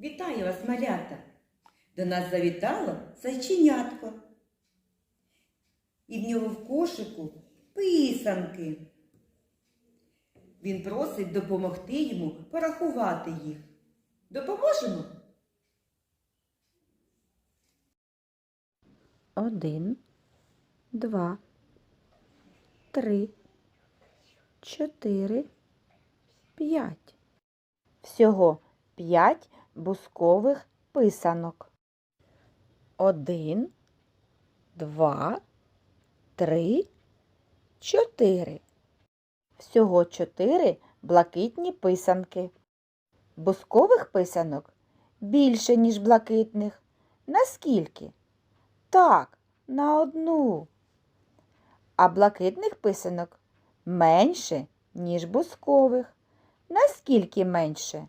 Вітаю вас, малята! До нас завітало зайченятко. І в нього в кошику писанки. Він просить допомогти йому порахувати їх. Допоможемо? Один, два, три, чотири, п'ять. Всього п'ять бускових писанок. Один, два, три, чотири. Всього чотири блакитні писанки. Бускових писанок більше, ніж блакитних. Наскільки? Так, на одну. А блакитних писанок менше, ніж бускових. Наскільки менше?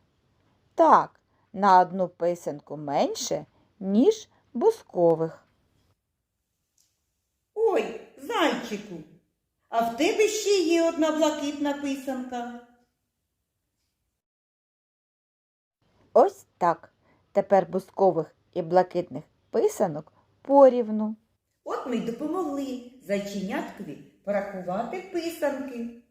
Так, на одну писанку менше, ніж бускових. Ой, зайчику, а в тебе ще є одна блакитна писанка. Ось так. Тепер бускових і блакитних писанок порівну. От ми й допомогли зайченяткові порахувати писанки.